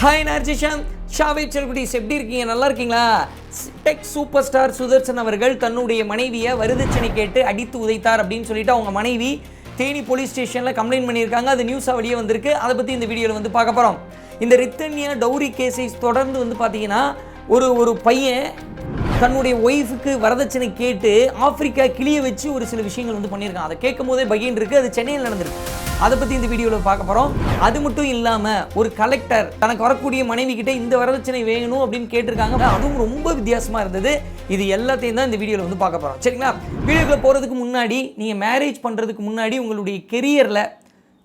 Hi நார்ஜிஷான் ஷாவே செல்குடிஸ் எப்படி இருக்கீங்க? நல்லா இருக்கீங்களா? டெக் சூப்பர் ஸ்டார் சுதர்சன் அவர்கள் தன்னுடைய மனைவியை வரதட்சணை கேட்டு அடித்து உதைத்தார் அப்படின்னு சொல்லிட்டு அவங்க மனைவி தேனி போலீஸ் ஸ்டேஷனில் கம்ப்ளைண்ட் பண்ணியிருக்காங்க. அது நியூஸாக வெளியே வந்திருக்கு. அதை பற்றி இந்த வீடியோவில் வந்து பார்க்க போகிறோம் இந்த ரித்தன்யா டௌரி கேஸை தொடர்ந்து வந்து பார்த்தீங்கன்னா ஒரு ஒரு பையன் தன்னுடைய ஒய்ஃபுக்கு வரதட்சணை கேட்டு ஆப்பிரிக்கா கிளிய வச்சு ஒரு சில விஷயங்கள் வந்து பண்ணியிருக்கான். அதை கேட்கும் போதே பகின் இருக்குது அது சென்னையில் நடந்திருக்கு. அதை பற்றி இந்த வீடியோவில் பார்க்க போகிறோம் அது மட்டும் இல்லாமல் ஒரு கலெக்டர் தனக்கு வரக்கூடிய மனைவி கிட்ட இந்த வரதட்சணை வேணும் அப்படின்னு கேட்டிருக்காங்க. அதுவும் ரொம்ப வித்தியாசமாக இருந்தது. இது எல்லாத்தையும் தான் இந்த வீடியோவில் வந்து பார்க்க போகிறோம் சரிங்களா? வீடியோக்குள்ளே போகிறதுக்கு முன்னாடி நீங்கள் மேரேஜ் பண்ணுறதுக்கு முன்னாடி உங்களுடைய கெரியரில்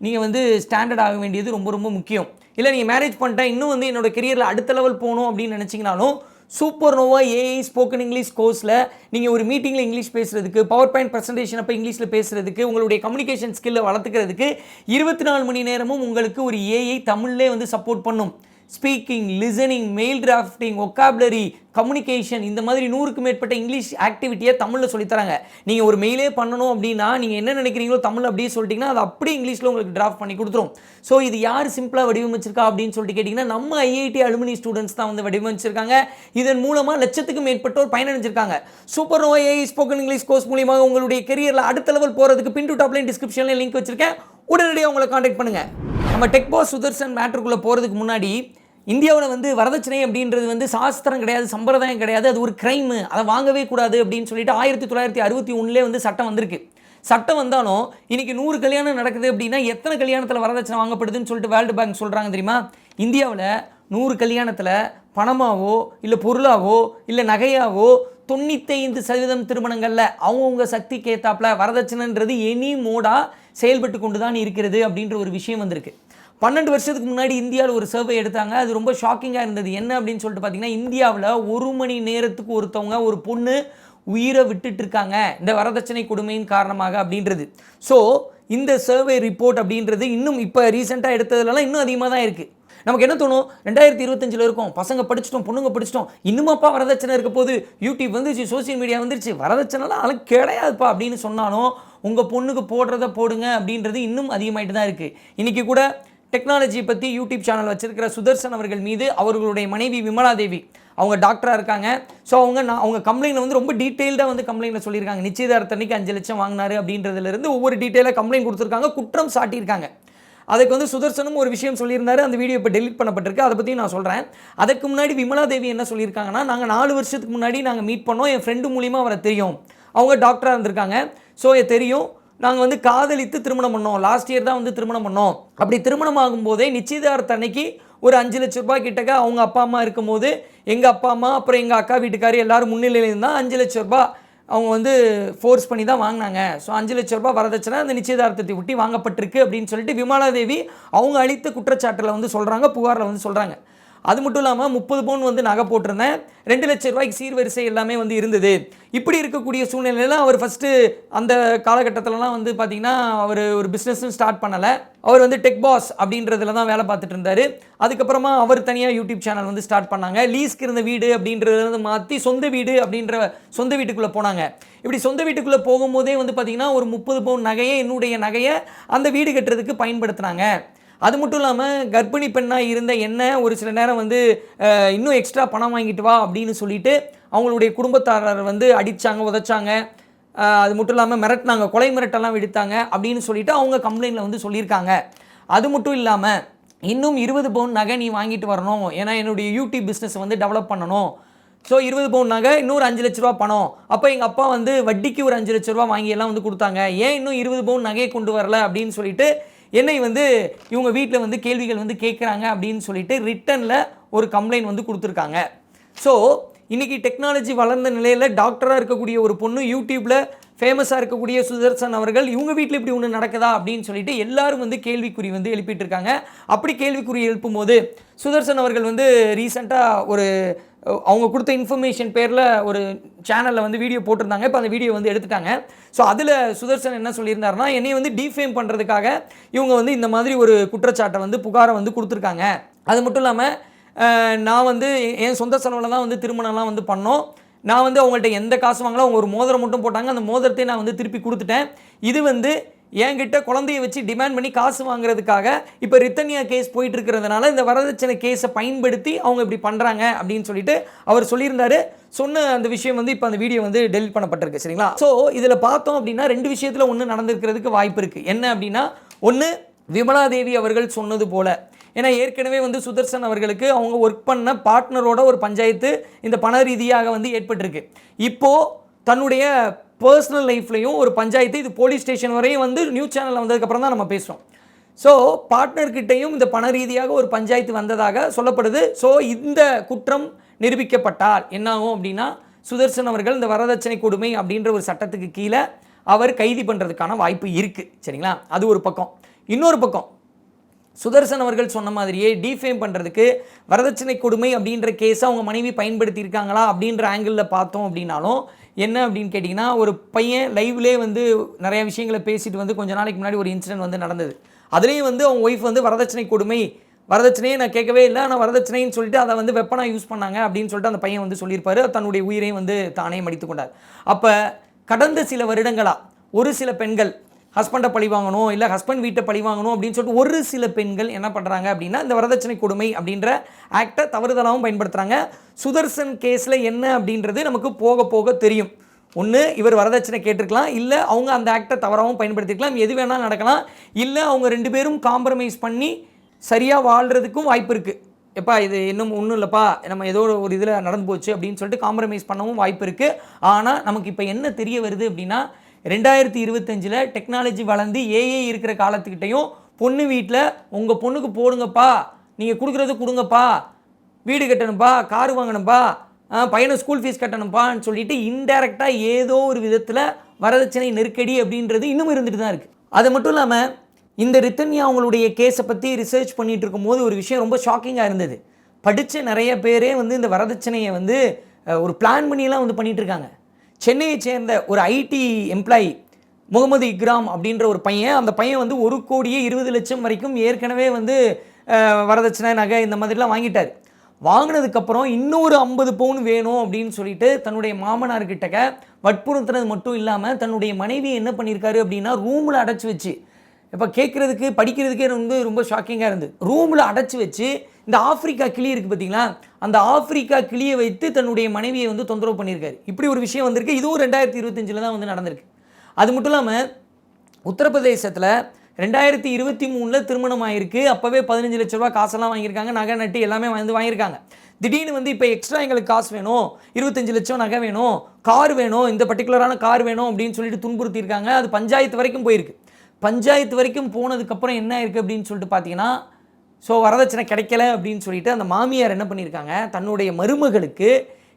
நீங்கள் வந்து ஸ்டாண்டர்ட் ஆக வேண்டியது ரொம்ப ரொம்ப முக்கியம். இல்லை நீங்கள் மேரேஜ் பண்ணிட்டேன் இன்னும் வந்து என்னோட கெரியரில் அடுத்த லெவல் போகணும் அப்படின்னு நினச்சிங்கனாலும் super nova AI spoken English கோர்ஸில் நீங்கள் ஒரு மீட்டிங்கில் இங்கிலீஷ் பேசுகிறதுக்கு பவர் பாயிண்ட் ப்ரெசன்டேஷன் அப்போ இங்கிலீஷில் பேசுகிறதுக்கு உங்களுடைய கம்யூனிகேஷன் ஸ்கில்லை வளர்த்துக்கிறதுக்கு இருபத்தி நாலு மணி நேரமும் உங்களுக்கு ஒரு ஏஐ தமிழ்லே வந்து சப்போர்ட் பண்ணும். Speaking listening mail drafting vocabulary communication இந்த மாதிரி நூறுக்கு மேற்பட்ட இங்கிலீஷ் ஆக்டிவிட்டியை தமிழில் சொல்லித்தராங்க நீங்கள் ஒரு மெயிலே பண்ணணும் அப்படின்னா நீங்கள் என்ன நினைக்கிறீங்களோ தமிழ் அப்படியே சொல்லிட்டீங்கன்னா அது அப்படியே இங்கிலீஷில் உங்களுக்கு டிராஃப்ட் பண்ணி கொடுத்துரும். ஸோ இது யார் சிம்பிளாக வடிவமைச்சிருக்கா அப்படின்னு சொல்லிட்டு கேட்டிங்கன்னா நம்ம ஐஐடி அலுமினி ஸ்டூடெண்ட்ஸ் தான் வந்து வடிவமைச்சிருக்காங்க. இதன் மூலமாக லட்சத்துக்கு மேற்பட்டோர் பயனடைஞ்சிருக்காங்க. Super nova AI spoken English course மூலியமாக உங்களுடைய கெரியரில் அடுத்த லெவல் போகிறதுக்கு பின் டு டாப்லைன் டிஸ்கிரிப்ஷனில் லிங்க் வச்சிருக்கேன். உடனடியாக உங்களை காண்டாக்ட் பண்ணுங்கள் நம்ம டெக் பாஸ் சுதர்சன் மேட்ருக்குள்ளே போகிறதுக்கு முன்னாடி இந்தியாவில் வந்து வரதட்சணை அப்படின்றது வந்து சாஸ்திரம் கிடையாது சம்பிரதாயம் கிடையாது அது ஒரு கிரைமு அதை வாங்கவே கூடாது அப்படின்னு சொல்லிட்டு ஆயிரத்தி தொள்ளாயிரத்தி அறுபத்தி ஒன்றுலேயே வந்து சட்டம் வந்திருக்கு. சட்டம் வந்தாலும் இன்றைக்கி நூறு கல்யாணம் நடக்குது அப்படின்னா எத்தனை கல்யாணத்தில் வரதட்சணை வாங்கப்படுதுன்னு சொல்லிட்டு வேர்ல்டு பேங்க் சொல்கிறாங்க தெரியுமா? இந்தியாவில் நூறு கல்யாணத்தில் பணமாவோ இல்லை பொருளாவோ இல்லை நகையாவோ தொண்ணூத்தைந்து சதவீதம் திருமணங்களில் அவங்கவுங்க சக்திக்கு ஏத்தாப்புல வரதட்சணைன்றது எனி மோடாக செயல்பட்டு கொண்டு தான் இருக்கிறது அப்படின்ற ஒரு விஷயம் வந்திருக்கு. பன்னெண்டு வருஷத்துக்கு முன்னாடி இந்தியாவில் ஒரு சர்வே எடுத்தாங்க. அது ரொம்ப ஷாக்கிங்காக இருந்தது. என்ன அப்படின்னு சொல்லிட்டு பார்த்தீங்கன்னா இந்தியாவில் ஒரு மணி நேரத்துக்கு ஒருத்தவங்க ஒரு பொண்ணு உயிரை விட்டுட்டு இருக்காங்க. இந்த வரதட்சணை கொடுமையின் காரணமாக அப்படின்றது. ஸோ இந்த சர்வே ரிப்போர்ட் அப்படின்றது இன்னும் இப்போ ரீசெண்டாக எடுத்ததுலலாம் இன்னும் அதிகமாக தான் இருக்குது நமக்கு என்ன தோணும்? ரெண்டாயிரத்தி இருபத்தஞ்சில் இருக்கும். பசங்க படிச்சிட்டோம் பொண்ணுங்க படிச்சிட்டோம். இன்னுமாப்பா வரதட்சணை இருக்க போது யூடியூப் வந்துச்சு சோசியல் மீடியா வந்துருச்சு. வரதட்சணைலாம் அது கிடையாதுப்பா அப்படின்னு சொன்னாலும் உங்கள் பொண்ணுக்கு போடுறத போடுங்க அப்படின்றது இன்னும் அதிகமாயிட்டு தான் இருக்குது இன்றைக்கி கூட டெக்னாலஜியை பற்றி யூடியூப் சேனல் வச்சிருக்கிற சுதர்சன் அவர்கள் மீது அவர்களுடைய மனைவி விமலா தேவி அவங்க டாக்டராக இருக்காங்க. ஸோ அவங்க நான் அவங்க கம்ப்ளைண்ட் வந்து ரொம்ப டீட்டெயில்டாக வந்து கம்ப்ளைண்ட்டில் சொல்லியிருக்காங்க. நிச்சயதார்த்தனைக்கு அஞ்சு லட்சம் வாங்கினாரு அப்படின்றதுலேருந்து ஒவ்வொரு டீட்டெயிலாக கம்ப்ளைண்ட் கொடுத்துருக்காங்க குற்றம் சாட்டியிருக்காங்க. அதுக்கு வந்து சுதர்சனும் ஒரு விஷயம் சொல்லியிருந்தாரு. அந்த வீடியோ இப்போ டெலிட் பண்ணப்பட்டிருக்கு. அதை பற்றி நான் சொல்கிறேன் அதுக்கு முன்னாடி விமலா தேவி என்ன சொல்லியிருக்காங்கன்னா நாங்கள் நாலு வருஷத்துக்கு முன்னாடி நாங்கள் மீட் பண்ணோம். என் ஃப்ரெண்டு மூலிமா அவரை தெரியும். அவங்க டாக்டராக இருந்திருக்காங்க. ஸோ தெரியும். நாங்கள் வந்து காதலித்து திருமணம் பண்ணோம். லாஸ்ட் இயர் தான் வந்து திருமணம் பண்ணோம். அப்படி திருமணம் ஆகும்போதே நிச்சயதார்த்த அன்னைக்கு ஒரு அஞ்சு லட்ச ரூபாய் கிட்டக்க அவங்க அப்பா அம்மா இருக்கும்போது எங்கள் அப்பா அம்மா அப்புறம் எங்கள் அக்கா வீட்டுக்காரி எல்லாரும் முன்னிலையில் இருந்தால் அஞ்சு லட்ச ரூபாய் அவங்க வந்து ஃபோர்ஸ் பண்ணி தான் வாங்கினாங்க. ஸோ அஞ்சு லட்ச ரூபாய் வரதட்சணை அந்த நிச்சயதார்த்தத்தை ஒட்டி வாங்கப்பட்டிருக்கு அப்படின்னு சொல்லிட்டு விமலாதேவி அவங்க அளித்த குற்றச்சாட்டில் வந்து சொல்கிறாங்க புகாரில் வந்து சொல்கிறாங்க அது மட்டும் இல்லாமல் முப்பது பவுன் வந்து நகை போட்டிருந்தேன். ரெண்டு லட்ச ரூபாய்க்கு சீர்வரிசை எல்லாமே வந்து இருந்தது. இப்படி இருக்கக்கூடிய சூழ்நிலையில் அவர் ஃபஸ்ட்டு அந்த காலகட்டத்திலலாம் வந்து பார்த்திங்கன்னா அவர் ஒரு பிஸ்னஸும் ஸ்டார்ட் பண்ணலை. அவர் வந்து டெக் பாஸ் அப்படின்றதுல தான் வேலை பார்த்துட்டு இருந்தார். அதுக்கப்புறமா அவர் தனியாக யூடியூப் சேனல் வந்து ஸ்டார்ட் பண்ணாங்க. லீஸ்க்கு இருந்த வீடு அப்படின்றத வந்து மாற்றி சொந்த வீடு அப்படின்ற சொந்த வீட்டுக்குள்ளே போனாங்க. இப்படி சொந்த வீட்டுக்குள்ளே போகும்போதே வந்து பார்த்திங்கன்னா ஒரு முப்பது பவுன் நகையை என்னுடைய நகையை அந்த வீடு கட்டுறதுக்கு பயன்படுத்தினாங்க. அது மட்டும் இல்லாமல் கர்ப்பிணி பெண்ணாக இருந்த என்ன ஒரு சில நேரம் வந்து இன்னும் எக்ஸ்ட்ரா பணம் வாங்கிட்டு வா அப்படின்னு சொல்லிட்டு அவங்களுடைய குடும்பத்தாரர் வந்து அடித்தாங்க உதைச்சாங்க. அது மட்டும் இல்லாமல் மிரட்டினாங்க கொலை மிரட்டெல்லாம் விடுத்தாங்க அப்படின்னு சொல்லிட்டு அவங்க கம்ப்ளைண்ட்டில் வந்து சொல்லியிருக்காங்க. அது மட்டும் இல்லாமல் இன்னும் இருபது பவுன் நகை நீ வாங்கிட்டு வரணும். ஏன்னா என்னுடைய யூடியூப் பிஸ்னஸ் வந்து டெவலப் பண்ணணும். ஸோ இருபது பவுன் நகை இன்னொரு அஞ்சு லட்ச ரூபா பணம். அப்போ எங்கள் அப்பா வந்து வட்டிக்கு ஒரு அஞ்சு லட்ச ரூபா வாங்கி எல்லாம் வந்து கொடுத்தாங்க. ஏன் இன்னும் இருபது பவுன் நகையை கொண்டு வரல அப்படின்னு சொல்லிட்டு என்னை வந்து இவங்க வீட்டில் வந்து கேள்விகள் வந்து கேட்குறாங்க அப்படின்னு சொல்லிட்டு ரிட்டனில் ஒரு கம்ப்ளைண்ட் வந்து கொடுத்துருக்காங்க. ஸோ இன்றைக்கி டெக்னாலஜி வளர்ந்த நிலையில் டாக்டராக இருக்கக்கூடிய ஒரு பொண்ணு யூடியூப்பில் ஃபேமஸாக இருக்கக்கூடிய சுதர்சன் அவர்கள் இவங்க வீட்டில் இப்படி ஒன்று நடக்குதா? அப்படின்னு சொல்லிட்டு எல்லாரும் வந்து கேள்விக்குறி வந்து எழுப்பிட்டு இருக்காங்க அப்படி கேள்விக்குறி எழுப்பும் போது சுதர்சன் அவர்கள் வந்து ரீசெண்டாக ஒரு அவங்க கொடுத்த இன்ஃபர்மேஷன் பேரில் ஒரு சேனலில் வந்து வீடியோ போட்டிருந்தாங்க. இப்போ அந்த வீடியோ வந்து எடுத்துட்டாங்க. ஸோ அதில் சுதர்சன் என்ன சொல்லியிருந்தாருன்னா என்னை வந்து டீஃபேம் பண்ணுறதுக்காக இவங்க வந்து இந்த மாதிரி ஒரு குற்றச்சாட்டை வந்து புகாரை வந்து கொடுத்துருக்காங்க. அது மட்டும் இல்லாமல் நான் வந்து என் சொந்த செலவில் தான் வந்து திருமணம்லாம் வந்து பண்ணோம். நான் வந்து அவங்கள்ட்ட எந்த காசு வாங்கலாம் அவங்க ஒரு மோதிரம் மட்டும் போட்டாங்க. அந்த மோதிரத்தை நான் வந்து திருப்பி கொடுத்துட்டேன். இது வந்து என்கிட்ட குழந்தைய வச்சு டிமாண்ட் பண்ணி காசு வாங்குறதுக்காக இப்போ ரித்தனியா கேஸ் போயிட்டு இருக்கிறதுனால இந்த வரதட்சணை கேஸை பயன்படுத்தி அவங்க இப்படி பண்ணுறாங்க அப்படின்னு சொல்லிட்டு அவர் சொல்லியிருந்தாரு. சொன்ன அந்த விஷயம் வந்து இப்போ அந்த வீடியோ வந்து டெலிட் பண்ணப்பட்டிருக்கு சரிங்களா? ஸோ இதில் பார்த்தோம் அப்படின்னா ரெண்டு விஷயத்தில் ஒன்று நடந்திருக்கிறதுக்கு வாய்ப்பு இருக்குது என்ன அப்படின்னா ஒன்று விமலாதேவி அவர்கள் சொன்னது போல ஏன்னா ஏற்கனவே வந்து சுதர்சன் அவர்களுக்கு அவங்க ஒர்க் பண்ண பார்ட்னரோட ஒரு பஞ்சாயத்து இந்த பண ரீதியாக வந்து ஏற்பட்டிருக்கு. இப்போது தன்னுடைய பர்சனல் லைஃப்லையும் ஒரு பஞ்சாயத்து இது போலீஸ் ஸ்டேஷன் வரையும் வந்து நியூஸ் சேனலில் வந்ததுக்கப்புறம் தான் நம்ம பேசுகிறோம் ஸோ பார்ட்னர்கிட்டையும் இந்த பண ரீதியாக ஒரு பஞ்சாயத்து வந்ததாக சொல்லப்படுது. ஸோ இந்த குற்றம் நிரூபிக்கப்பட்டால் என்னாகும் அப்படின்னா சுதர்சன் அவர்கள் இந்த வரதட்சணை கொடுமை அப்படின்ற ஒரு சட்டத்துக்கு கீழே அவர் கைது பண்ணுறதுக்கான வாய்ப்பு இருக்குது சரிங்களா? அது ஒரு பக்கம். இன்னொரு பக்கம் சுதர்சன் அவர்கள் சொன்ன மாதிரியே டிஃபேம் பண்ணுறதுக்கு வரதட்சணை கொடுமை அப்படின்ற கேஸை அவங்க மனைவி பயன்படுத்தியிருக்காங்களா அப்படின்ற ஆங்கிளில் பார்த்தோம் அப்படின்னாலும் என்ன அப்படின்னு கேட்டிங்கன்னா ஒரு பையன் லைவ்லேயே வந்து நிறைய விஷயங்களை பேசிட்டு வந்து கொஞ்ச நாளைக்கு முன்னாடி ஒரு இன்சிடென்ட் வந்து நடந்தது. அதுலேயும் வந்து அவங்க ஒய்ஃப் வந்து வரதட்சணை கொடுமை வரதட்சணையை நான் கேட்கவே இல்லை ஆனால் வரதட்சணைன்னு சொல்லிட்டு அதை வந்து வெப்பனாக யூஸ் பண்ணாங்க அப்படின்னு சொல்லிட்டு அந்த பையன் வந்து சொல்லியிருப்பாரு. தன்னுடைய உயிரையும் வந்து தானே மடித்து கொண்டார். அப்போ கடந்த சில வருடங்களாக ஒரு சில பெண்கள் ஹஸ்பண்டை பழி வாங்கணும் இல்லை ஹஸ்பண்ட் வீட்டை பழி வாங்கணும் அப்படின்னு சொல்லிட்டு ஒரு சில பெண்கள் என்ன பண்ணுறாங்க அப்படின்னா இந்த வரதட்சணை கொடுமை அப்படின்ற ஆக்டை தவறுதலாகவும் பயன்படுத்துகிறாங்க சுதர்சன் கேஸில் என்ன அப்படின்றது நமக்கு போக போக தெரியும். ஒன்று இவர் வரதட்சணை கேட்டிருக்கலாம் இல்லை அவங்க அந்த ஆக்டை தவறாகவும் பயன்படுத்திருக்கலாம். எது வேணாலும் நடக்கலாம். இல்லை அவங்க ரெண்டு பேரும் காம்ப்ரமைஸ் பண்ணி சரியாக வாழ்கிறதுக்கும் வாய்ப்பு இருக்குது எப்பா இது இன்னும் ஒன்றும் இல்லைப்பா நம்ம ஏதோ ஒரு இதில் நடந்து போச்சு அப்படின்னு சொல்லிட்டு காம்ப்ரமைஸ் பண்ணவும் வாய்ப்பு இருக்குது ஆனால் நமக்கு இப்போ என்ன தெரிய வருது அப்படின்னா ரெண்டாயிரத்தி இருபத்தஞ்சில் டெக்னாலஜி வளர்ந்து ஏஏ இருக்கிற காலத்துக்கிட்டையும் பொண்ணு வீட்டில் உங்கள் பொண்ணுக்கு போடுங்கப்பா நீங்கள் கொடுக்குறது கொடுங்கப்பா வீடு கட்டணும்ப்பா கார் வாங்கணும்ப்பா பையனை ஸ்கூல் ஃபீஸ் கட்டணும்ப்பான்னு சொல்லிட்டு இன்டெரக்டாக ஏதோ ஒரு விதத்தில் வரதட்சணை நெருக்கடி அப்படின்றது இன்னும் இருந்துட்டு தான் இருக்குது அது மட்டும் இல்லாமல் இந்த ரித்தன்யா அவங்களுடைய கேஸை பற்றி ரிசர்ச் பண்ணிகிட்டு இருக்கும்போது ஒரு விஷயம் ரொம்ப ஷாக்கிங்காக இருந்தது. படித்த நிறைய பேரே வந்து இந்த வரதட்சணையை வந்து ஒரு பிளான் பண்ணியெல்லாம் வந்து பண்ணிகிட்ருக்காங்க சென்னையை சேர்ந்த ஒரு ஐடி எம்ப்ளாயி முகமது இக்ராம் அப்படின்ற ஒரு பையன் அந்த பையன் வந்து ஒரு கோடியே இருபது லட்சம் வரைக்கும் ஏற்கனவே வந்து வரதட்சணை நகை இந்த மாதிரிலாம் வாங்கிட்டார். வாங்கினதுக்கப்புறம் இன்னொரு ஐம்பது பவுன் வேணும் அப்படின்னு சொல்லிட்டு தன்னுடைய மாமனார்கிட்டக்க வற்புறுத்துறது மட்டும் இல்லாமல் தன்னுடைய மனைவி என்ன பண்ணியிருக்காரு அப்படின்னா ரூமில் அடைச்சி வச்சு இப்போ கேட்குறதுக்கு படிக்கிறதுக்கே வந்து ரொம்ப ஷாக்கிங்காக இருந்து ரூமில் அடைச்சி வச்சு இந்த ஆப்பிரிக்கா கிளி இருக்குது பார்த்தீங்களா அந்த ஆப்பிரிக்கா கிளியை வைத்து தன்னுடைய மனைவியை வந்து தொந்தரவு பண்ணியிருக்காரு. இப்படி ஒரு விஷயம் வந்திருக்கு. இதுவும் ரெண்டாயிரத்தி இருபத்தஞ்சில் தான் வந்து நடந்திருக்கு. அது மட்டும் இல்லாமல் உத்தரப்பிரதேசத்தில் ரெண்டாயிரத்தி இருபத்தி மூணில் திருமணம் ஆயிருக்கு. அப்போவே பதினஞ்சு லட்ச ரூபா காசெல்லாம் வாங்கியிருக்காங்க. நகை நட்டு எல்லாமே வந்து வாங்கியிருக்காங்க. திடீர்னு வந்து இப்போ எக்ஸ்ட்ரா எங்களுக்கு காசு வேணும். இருபத்தஞ்சு லட்சம் நகை வேணும். கார் வேணும். இந்த பர்டிகுலரான கார் வேணும் அப்படின்னு சொல்லிட்டு துன்புறுத்தியிருக்காங்க. அது பஞ்சாயத்து வரைக்கும் போயிருக்கு. பஞ்சாயத்து வரைக்கும் போனதுக்கப்புறம் என்ன இருக்குது அப்படின்னு சொல்லிட்டு பார்த்தீங்கன்னா ஸோ வரதட்சணை கிடைக்கல அப்படின்னு சொல்லிட்டு அந்த மாமியார் என்ன பண்ணியிருக்காங்க தன்னுடைய மருமகளுக்கு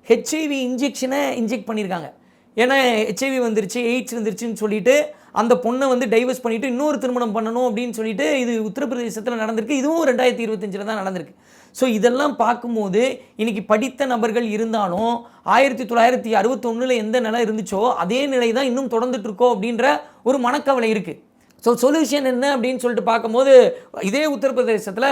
ஹெச்ஐவி இன்ஜெக்ஷனை இன்ஜெக்ட் பண்ணியிருக்காங்க ஏன்னா ஹெச்ஐவி வந்துருச்சு எய்ட்ஸ் வந்துருச்சுன்னு சொல்லிட்டு அந்த பொண்ணை வந்து டைவர்ஸ் பண்ணிவிட்டு இன்னொரு திருமணம் பண்ணணும் அப்படின்னு சொல்லிட்டு இது உத்தரப்பிரதேசத்தில் நடந்திருக்கு. இதுவும் ரெண்டாயிரத்தி இருபத்தஞ்சில் தான் நடந்திருக்கு. ஸோ இதெல்லாம் பார்க்கும்போது இன்றைக்கி படித்த நபர்கள் இருந்தாலும் ஆயிரத்தி தொள்ளாயிரத்தி அறுபத்தொன்னில் எந்த நிலை இருந்துச்சோ அதே நிலை தான் இன்னும் தொடர்ந்துட்டு இருக்கோ அப்படின்ற ஒரு மனக்கவலை இருக்குது ஸோ சொல்யூஷன் என்ன அப்படின்னு சொல்லிட்டு பார்க்கும்போது இதே உத்தரப்பிரதேசத்தில்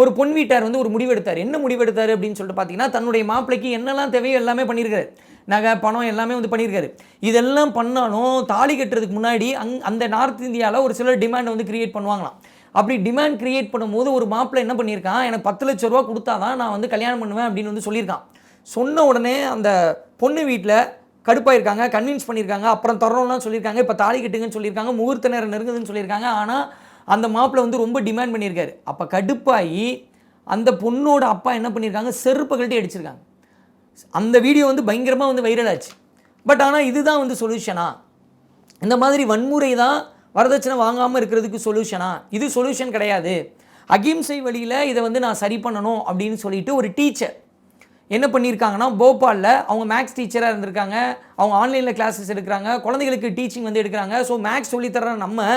ஒரு பொன் வீட்டார் வந்து ஒரு முடிவெடுத்தார். என்ன முடிவெடுத்தார் அப்படின்னு சொல்லிட்டு பார்த்தீங்கன்னா தன்னுடைய மாப்பிள்ளைக்கு என்னெல்லாம் தேவையோ எல்லாமே பண்ணியிருக்காரு. நகை பணம் எல்லாமே வந்து பண்ணியிருக்காரு. இதெல்லாம் பண்ணாலும் தாலி கட்டுறதுக்கு முன்னாடி அங் அந்த நார்த் இந்தியாவில் ஒரு சிலர் டிமாண்ட் வந்து கிரியேட் பண்ணுவாங்களாம். அப்படி டிமாண்ட் கிரியேட் பண்ணும்போது ஒரு மாப்பிள்ளை என்ன பண்ணியிருக்கான் எனக்கு பத்து லட்ச ரூபா கொடுத்தா தான் நான் வந்து கல்யாணம் பண்ணுவேன் அப்படின்னு வந்து சொல்லியிருக்கான். சொன்ன உடனே அந்த பொண்ணு வீட்டில் கடுப்பாயிருக்காங்க கன்வின்ஸ் பண்ணியிருக்காங்க அப்புறம் தரணும்லாம் சொல்லியிருக்காங்க இப்போ தாலி கட்டுங்கன்னு சொல்லியிருக்காங்க முகூர்த்த நேரம் நெருங்குதுன்னு சொல்லியிருக்காங்க. ஆனால் அந்த மாப்பிள்ளை வந்து ரொம்ப டிமாண்ட் பண்ணியிருக்காரு. அப்போ கடுப்பாகி அந்த பொண்ணோட அப்பா என்ன பண்ணியிருக்காங்க செருப்பை கழட்டி அடிச்சிருக்காங்க. அந்த வீடியோ வந்து பயங்கரமாக வந்து வைரல் ஆச்சு. பட் ஆனால் இதுதான் வந்து சொல்யூஷனா இந்த மாதிரி வன்முறை தான் வரதட்சணை வாங்காமல் இருக்கிறதுக்கு சொல்யூஷனா இது சொல்யூஷன் கிடையாது. அகிம்சை வழியில் இதை வந்து நான் சரி பண்ணணும் அப்படின்னு சொல்லிட்டு ஒரு டீச்சர் என்ன பண்ணியிருக்காங்கன்னா போபாலில் அவங்க மேக்ஸ் டீச்சராக இருந்திருக்காங்க. அவங்க ஆன்லைனில் கிளாஸஸ் எடுக்கிறாங்க. குழந்தைகளுக்கு டீச்சிங் வந்து எடுக்கிறாங்க. ஸோ மேக்ஸ் சொல்லித்தர நம்ம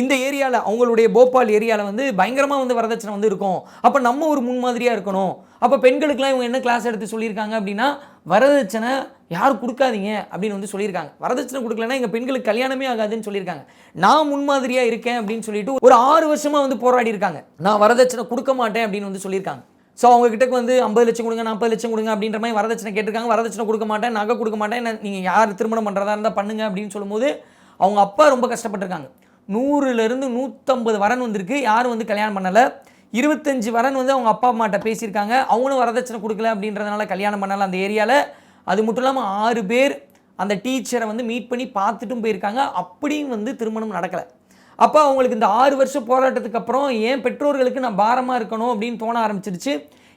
இந்த ஏரியாவில் அவங்களுடைய போபால் ஏரியாவில் வந்து பயங்கரமாக வந்து வரதட்சணை வந்து இருக்கும். அப்போ நம்ம ஒரு முன்மாதிரியாக இருக்கணும். அப்போ பெண்களுக்கெலாம் இவங்க என்ன கிளாஸ் எடுத்து சொல்லியிருக்காங்க அப்படின்னா வரதட்சணை யாரும் கொடுக்காதீங்க அப்படின்னு வந்து சொல்லியிருக்காங்க. வரதட்சணை கொடுக்கலன்னா எங்கள் பெண்களுக்கு கல்யாணமே ஆகாதுன்னு சொல்லியிருக்காங்க. நான் முன்மாதிரியாக இருக்கேன் அப்படின்னு சொல்லிட்டு ஒரு ஆறு வருஷமாக வந்து போராடி இருக்காங்க நான் வரதட்சணை கொடுக்க மாட்டேன் அப்படின்னு வந்து சொல்லியிருக்காங்க. ஸோ அவங்ககிட்ட வந்து ஐம்பது லட்சம் கொடுங்க நாற்பது லட்சம் கொடுங்க அப்படின்ற மாதிரி வரதட்சணை கேட்டிருக்காங்க. வரதட்சணை கொடுக்க மாட்டேன் நகை கொடுக்க மாட்டேன். நீங்கள் யார் திருமணம் பண்ணுறதா இருந்தால் பண்ணுங்க அப்படின்னு சொல்லும்போது அவங்க அப்பா ரொம்ப கஷ்டப்பட்டிருக்காங்க. நூறுலேருந்து நூற்றம்பது வரன் வந்திருக்கு. யாரும் வந்து கல்யாணம் பண்ணலை. இருபத்தஞ்சி வரன் வந்து அவங்க அப்பா அம்மாட்ட பேசியிருக்காங்க. அவங்களும் வரதட்சணை கொடுக்கல அப்படின்றதுனால கல்யாணம் பண்ணலை அந்த ஏரியாவில் அது மட்டும் இல்லாமல் ஆறு பேர் அந்த டீச்சரை வந்து மீட் பண்ணி பார்த்துட்டும் போயிருக்காங்க. அப்படியும் வந்து திருமணம் நடக்கலை. அப்போ அவங்களுக்கு இந்த ஆறு வருஷம் போராட்டத்துக்கு அப்புறம் ஏன் பெற்றோர்களுக்கு நான் பாரமாக இருக்கணும் அப்படின்னு தோண ஆரம்பிச்சிருச்சு?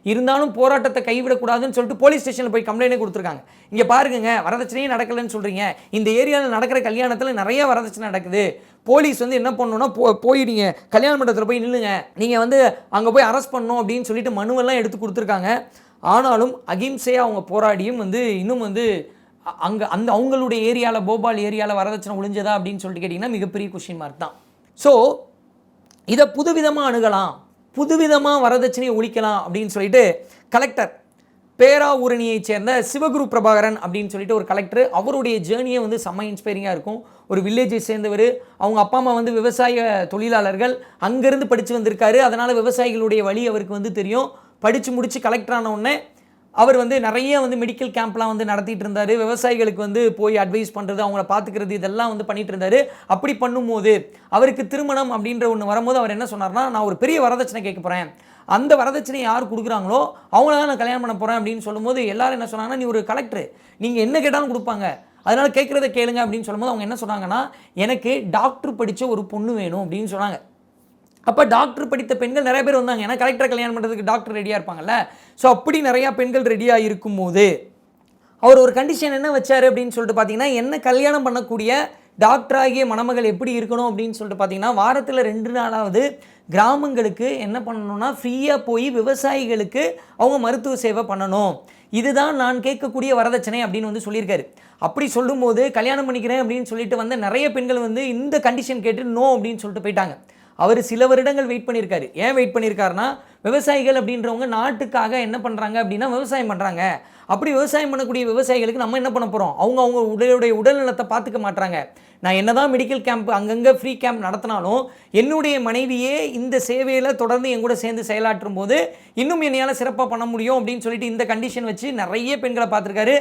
இருந்தாலும் போராட்டத்தை கைவிடக்கூடாதுன்னு சொல்லிட்டு போலீஸ் ஸ்டேஷனில் போய் கம்ப்ளைண்டே கொடுத்துருக்காங்க. இங்கே பாருங்க வரதட்சணையே நடக்கலைன்னு சொல்கிறீங்க இந்த ஏரியாவில் நடக்கிற கல்யாணத்தில் நிறைய வரதட்சணை நடக்குது. போலீஸ் வந்து என்ன பண்ணணும்னா போ போயிடுங்க. கல்யாண மண்டபத்தில் போய் நில்லுங்க. நீங்கள் வந்து அங்கே போய் அரெஸ்ட் பண்ணணும் அப்படின்னு சொல்லிட்டு மனுவெல்லாம் எடுத்து கொடுத்துருக்காங்க. ஆனாலும் அகிம்சையாக அவங்க போராடியும் வந்து இன்னும் வந்து அங்கே அந்த அவங்களுடைய ஏரியாவில் போபால் ஏரியாவில் வரதட்சணை ஒழிஞ்சதா அப்படின்னு சொல்லிட்டு கேட்டிங்கன்னா மிகப்பெரிய கொஷின் மார்க் தான். ஸோ இதை புதுவிதமாக அணுகலாம். புதுவிதமாக வரதட்சணையை ஒழிக்கலாம் அப்படின்னு சொல்லிட்டு கலெக்டர் பேராவூரணியைச் சேர்ந்த சிவகுரு பிரபாகரன் அப்படின்னு சொல்லிட்டு ஒரு கலெக்டர் அவருடைய ஜேர்னியே வந்து செம்ம இன்ஸ்பைரிங்காக இருக்கும். ஒரு வில்லேஜை சேர்ந்தவர் அவங்க அப்பா அம்மா வந்து விவசாய தொழிலாளர்கள் அங்கேருந்து படித்து வந்திருக்காரு. அதனால் விவசாயிகளுடைய வழி அவருக்கு வந்து தெரியும். படித்து முடித்து கலெக்டர் ஆன உடனே அவர் வந்து நிறைய வந்து மெடிக்கல் கேம்ப்லாம் வந்து நடத்திட்டு இருந்தார். விவசாயிகளுக்கு வந்து போய் அட்வைஸ் பண்ணுறது அவங்கள பார்த்துக்கிறது இதெல்லாம் வந்து பண்ணிட்டு இருந்தார். அப்படி பண்ணும்போது அவருக்கு திருமணம் அப்படின்ற ஒன்று வரும்போது அவர் என்ன சொன்னார்னா நான் ஒரு பெரிய வரதட்சணை கேட்க போகிறேன் அந்த வரதட்சணை யார் கொடுக்குறாங்களோ அவங்கள தான் நான் கல்யாணம் பண்ண போகிறேன் அப்படின்னு சொல்லும்போது எல்லாரும் என்ன சொன்னாங்கன்னா நீ ஒரு கலெக்டர் நீங்கள் என்ன கேட்டாலும் கொடுப்பாங்க. அதனால் கேட்குறத கேளுங்க அப்படின்னு சொல்லும்போது அவங்க என்ன சொன்னாங்கன்னா எனக்கு டாக்டர் படித்த ஒரு பொண்ணு வேணும் அப்படின்னு சொன்னாங்க. அப்போ டாக்டர் படித்த பெண்கள் நிறைய பேர் வந்தாங்க. ஏன்னா கலெக்டர் கல்யாணம் பண்ணுறதுக்கு டாக்டர் ரெடியாக இருப்பாங்கல்ல. ஸோ அப்படி நிறையா பெண்கள் ரெடியாக இருக்கும்போது அவர் ஒரு கண்டிஷன் என்ன வச்சார் அப்படின்னு சொல்லிட்டு பார்த்தீங்கன்னா என்ன கல்யாணம் பண்ணக்கூடிய டாக்டராகிய மணமகள் எப்படி இருக்கணும் அப்படின்னு சொல்லிட்டு பார்த்தீங்கன்னா வாரத்தில் ரெண்டு நாளாவது கிராமங்களுக்கு என்ன பண்ணணும்னா ஃப்ரீயாக போய் விவசாயிகளுக்கு அவங்க மருத்துவ சேவை பண்ணணும். இதுதான் நான் கேட்கக்கூடிய வரதட்சணை அப்படின்னு வந்து சொல்லியிருக்காரு. அப்படி சொல்லும்போது கல்யாணம் பண்ணிக்கிறேன் அப்படின்னு சொல்லிட்டு வந்த நிறைய பெண்கள் வந்து இந்த கண்டிஷன் கேட்டு நோ அப்படின்னு சொல்லிட்டு போயிட்டாங்க. அவர் சில வருடங்கள் வெயிட் பண்ணியிருக்காரு ஏன் வெயிட் பண்ணியிருக்காருன்னா விவசாயிகள் அப்படின்றவங்க நாட்டுக்காக என்ன பண்ணுறாங்க அப்படின்னா விவசாயம் பண்ணுறாங்க அப்படி விவசாயம் பண்ணக்கூடிய விவசாயிகளுக்கு நம்ம என்ன பண்ண போகிறோம் அவங்க அவங்க உடலுடைய உடல்நலத்தை பார்த்துக்க மாட்றாங்க. நான் என்ன தான் மெடிக்கல் கேம்ப் அங்கங்கே ஃப்ரீ கேம்ப் நடத்தினாலும் என்னுடைய மனைவியே இந்த சேவையில் தொடர்ந்து என் கூட சேர்ந்து செயலாற்றும் போது இன்னும் என்னையால் சிறப்பாக பண்ண முடியும் அப்படின்னு சொல்லிட்டு இந்த கண்டிஷன் வச்சு நிறைய பெண்களை பார்த்துருக்காரு.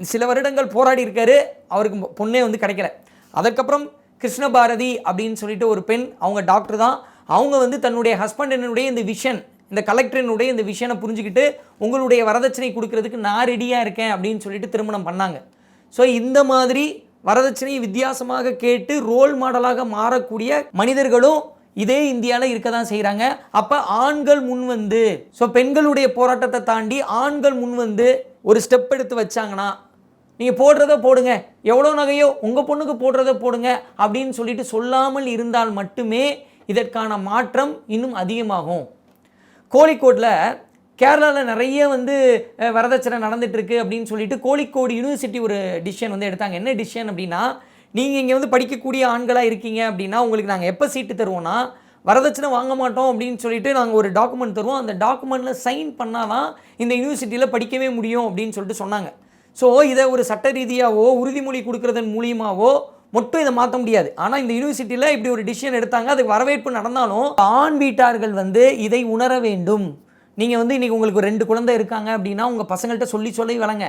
சில வருடங்கள் போராடி இருக்காரு. அவருக்கு பொண்ணே வந்து கிடைக்கல. அதற்கப்புறம் கிருஷ்ணபாரதி அப்படின்னு சொல்லிட்டு ஒரு பெண் அவங்க டாக்டர் தான். அவங்க வந்து தன்னுடைய ஹஸ்பண்டினுடைய இந்த விஷன் இந்த கலெக்டரினுடைய இந்த விஷனை புரிஞ்சுக்கிட்டு உங்களுடைய வரதட்சணை கொடுக்கறதுக்கு நான் ரெடியாக இருக்கேன் அப்படின்னு சொல்லிட்டு திருமணம் பண்ணாங்க. ஸோ இந்த மாதிரி வரதட்சணையை வித்தியாசமாக கேட்டு ரோல் மாடலாக மாறக்கூடிய மனிதர்களும் இதே இந்தியாவில் இருக்க தான் செய்கிறாங்க அப்போ ஆண்கள் முன் வந்து ஸோ பெண்களுடைய போராட்டத்தை தாண்டி ஆண்கள் முன் வந்து ஒரு ஸ்டெப் எடுத்து வச்சாங்கன்னா நீங்கள் போடுறத போடுங்க. எவ்வளோ நகையோ உங்கள் பொண்ணுக்கு போடுறத போடுங்க அப்படின்னு சொல்லிட்டு சொல்லாமல் இருந்தால் மட்டுமே இதற்கான மாற்றம் இன்னும் அதிகமாகும். கோழிக்கோட்டில் கேரளாவில் நிறைய வந்து வரதட்சணை நடந்துட்டு அப்படின்னு சொல்லிட்டு கோழிக்கோடு யூனிவர்சிட்டி ஒரு டிசிஷன் வந்து எடுத்தாங்க. என்ன டிசிஷன் அப்படின்னா நீங்கள் இங்கே வந்து படிக்கக்கூடிய ஆண்களாக இருக்கீங்க அப்படின்னா உங்களுக்கு நாங்கள் எப்போ சீட்டு தருவோன்னா வரதட்சணை வாங்க மாட்டோம் அப்படின்னு சொல்லிட்டு நாங்கள் ஒரு டாக்குமெண்ட் தருவோம். அந்த டாக்குமெண்ட்டில் சைன் பண்ணால் தான் இந்த யூனிவர்சிட்டியில் படிக்கவே முடியும் அப்படின்னு சொல்லிட்டு சொன்னாங்க. ஸோ இதை ஒரு சட்ட ரீதியாகவோ உறுதிமொழி கொடுக்குறதன் மூலியமாகவோ மட்டும் இதை மாற்ற முடியாது. ஆனால் இந்த யூனிவர்சிட்டியில் இப்படி ஒரு டிசிஷன் எடுத்தாங்க. அதுக்கு வரவேற்பு நடந்தாலும் ஆண் வீட்டார்கள் வந்து இதை உணர வேண்டும். நீங்கள் வந்து இன்றைக்கி உங்களுக்கு ரெண்டு குழந்தை இருக்காங்க அப்படின்னா உங்கள் பசங்கள்கிட்ட சொல்லி சொல்லி வளங்க.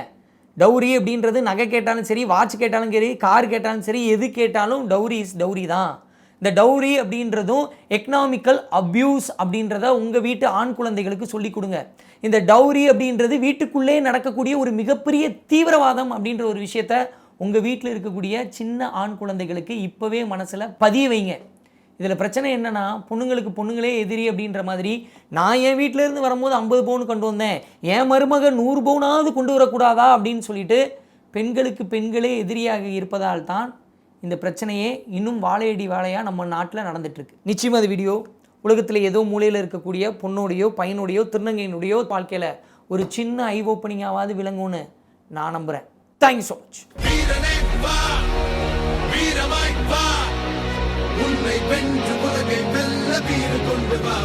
டௌரி அப்படின்றது நகை கேட்டாலும் சரி வாட்ச் கேட்டாலும் சரி கார் கேட்டாலும் சரி எது கேட்டாலும் டௌரி இஸ் டௌரி தான். இந்த டௌரி அப்படின்றதும் எக்கனாமிக்கல் அப்யூஸ் அப்படின்றத உங்கள் வீட்டு ஆண் குழந்தைகளுக்கு சொல்லிக் கொடுங்க. இந்த டௌரி அப்படின்றது வீட்டுக்குள்ளே நடக்கக்கூடிய ஒரு மிகப்பெரிய தீவிரவாதம் அப்படின்ற ஒரு விஷயத்த உங்கள் வீட்டில் இருக்கக்கூடிய சின்ன ஆண் குழந்தைகளுக்கு இப்போவே மனசில் பதிய வைங்க. இதில் பிரச்சனை என்னென்னா பொண்ணுங்களுக்கு பொண்ணுங்களே எதிரி அப்படின்ற மாதிரி நான் என் வீட்டிலேருந்து வரும்போது ஐம்பது பவுன் கொண்டு வந்தேன். என் மருமக நூறு பவுனாவது கொண்டு வரக்கூடாதா அப்படின்னு சொல்லிட்டு பெண்களுக்கு பெண்களே எதிரியாக இருப்பதால் தான் இந்த பிரச்சனையே இன்னும் வாழையடி வாழையாக நம்ம நாட்டில் நடந்துட்டுருக்கு. நிச்சயம் அது வீடியோ உலகத்தில் ஏதோ மூலையில் இருக்கக்கூடிய பொண்ணோடையோ பையனுடையோ திருநங்கையினுடையோ வாழ்க்கையில் ஒரு சின்ன ஐ ஓப்பனிங்காவது விளங்கும்னு நான் நம்புகிறேன் தேங்க்யூ ஸோ மச் உன்னை வென்று உலகை வெல்ல வீறு கொண்டு வா.